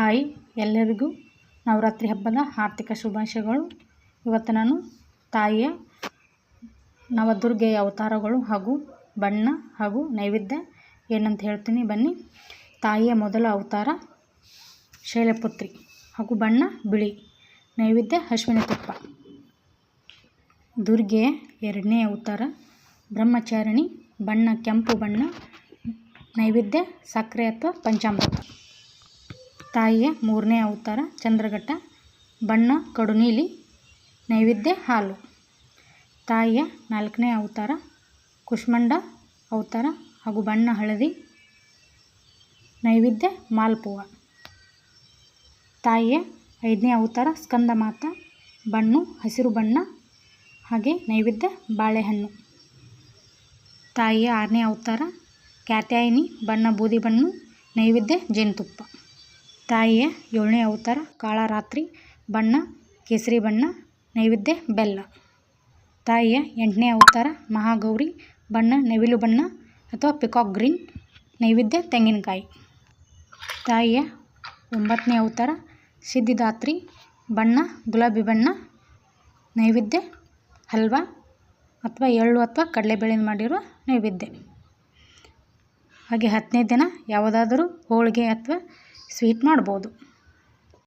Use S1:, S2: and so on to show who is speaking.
S1: Hi ಎಲ್ಲರಿಗೂ ನವರಾತ್ರಿ ಹಬ್ಬದ ಆರ್ಥಿಕ ಶುಭಾಶಯಗಳು. ಇವತ್ತು ನಾನು ತಾಯಿಯ ನವದುರ್ಗೆಯ ಅವತಾರಗಳು ಹಾಗೂ ಬಣ್ಣ ಹಾಗೂ ನೈವೇದ್ಯ ಏನಂತ ಹೇಳ್ತೀನಿ. ಬನ್ನಿ. ತಾಯಿಯ ಮೊದಲ ಅವತಾರ ಶೈಲಪುತ್ರಿ ಹಾಗೂ ಬಣ್ಣ ಬಿಳಿ, ನೈವೇದ್ಯ ಅಶ್ವಿನಿ ತುಪ್ಪ. ದುರ್ಗೆಯ ಎರಡನೇ ಅವತಾರ ಬ್ರಹ್ಮಚಾರಿಣಿ, ಬಣ್ಣ ಕೆಂಪು ಬಣ್ಣ, ನೈವೇದ್ಯ ಸಕ್ಕರೆ ಅಥವಾ ಪಂಚಾಮೃತ. ತಾಯಿಯ ಮೂರನೇ ಅವತಾರ, ಚಂದ್ರಘಟ್ಟ, ಬಣ್ಣ ಕಡು ನೀಲಿ ನೈವೇದ್ಯ, ಹಾಲು. ತಾಯಿಯ ನಾಲ್ಕನೇ ಅವತಾರ, ಕುಷ್ಮಂಡ ಅವತಾರ ಹಾಗೂ ಬಣ್ಣ, ಹಳದಿ, ನೈವೇದ್ಯ, ಮಾಲ್ಪುವ. ತಾಯಿಯ ಐದನೇ ಅವತಾರ ಸ್ಕಂದ ಮಾತ ಬಣ್ಣು, ಹಸಿರು ಬಣ್ಣ ಹಾಗೆ ನೈವೇದ್ಯ, ಬಾಳೆಹಣ್ಣು. ತಾಯಿಯ ಆರನೇ ಅವತಾರ, ಕ್ಯಾತ್ಯಾಯಿನಿ, ಬಣ್ಣ, ಬೂದಿ ಬಣ್ಣು, ನೈವೇದ್ಯ, ಜೇನುತುಪ್ಪ. ತಾಯಿಯ, ಏಳನೇ ಅವತಾರ ಕಾಳರಾತ್ರಿ ಬಣ್ಣ, ಕೇಸರಿ ಬಣ್ಣ, ನೈವೇದ್ಯ, ಬೆಲ್ಲ. ತಾಯಿಯ, ಎಂಟನೇ ಅವತಾರ, ಮಹಾಗೌರಿ, ಬಣ್ಣ, ನವಿಲು ಬಣ್ಣ ಅಥವಾ ಪಿಕಾಕ್ ಗ್ರೀನ್ ನೈವೇದ್ಯ, ತೆಂಗಿನಕಾಯಿ. ತಾಯಿಯ, ಒಂಬತ್ತನೇ ಅವತಾರ, ಸಿದ್ಧಿದಾತ್ರಿ, ಬಣ್ಣ, ಗುಲಾಬಿ ಬಣ್ಣ, ನೈವೇದ್ಯ, ಹಲ್ವಾ ಅಥವಾ ಎಳ್ಳು ಅಥವಾ ಕಡಲೆಬೇಳೆಯಿಂದ ಮಾಡಿರುವ ನೈವೇದ್ಯ. ಹಾಗೆ ಹತ್ತನೇ ದಿನ, ಯಾವುದಾದರೂ ಹೋಳಿಗೆ ಅಥವಾ ಸ್ವೀಟ್ ಮಾಡ್ಬೋದು.